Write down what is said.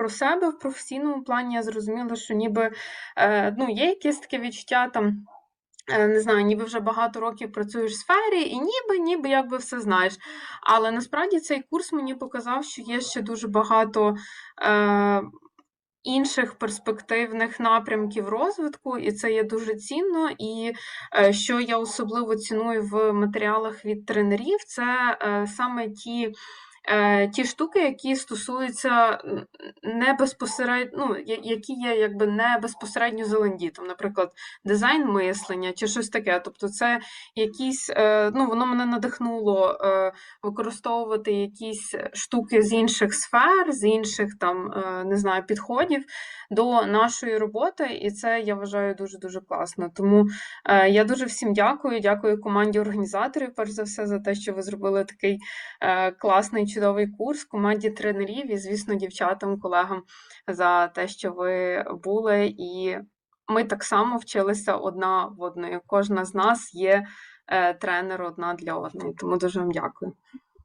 про себе в професійному плані я зрозуміла, що ніби е, ну, є якесь таке відчуття там. е, Не знаю, ніби вже багато років працюєш в сфері, і ніби, ніби якби все знаєш. Але насправді цей курс мені показав, що є ще дуже багато е, інших перспективних напрямків розвитку, і це є дуже цінно. І е, що я особливо ціную в матеріалах від тренерів, це е, саме ті. Е, Ті штуки, які стосуються не безпосередньо, ну, які є якби не безпосередньо зелені, там, наприклад, дизайн мислення чи щось таке. Тобто, це якісь, е, ну, воно мене надихнуло е, використовувати якісь штуки з інших сфер, з інших там, не знаю, підходів до нашої роботи, і це я вважаю дуже дуже класно. Тому я дуже всім дякую. Дякую команді організаторів, перш за все, за те, що ви зробили такий класний чудовий курс, команді тренерів і, звісно, дівчатам, колегам за те, що ви були. І ми так само вчилися одна в одної. Кожна з нас є е, тренер одна для одної. Тому дуже вам дякую.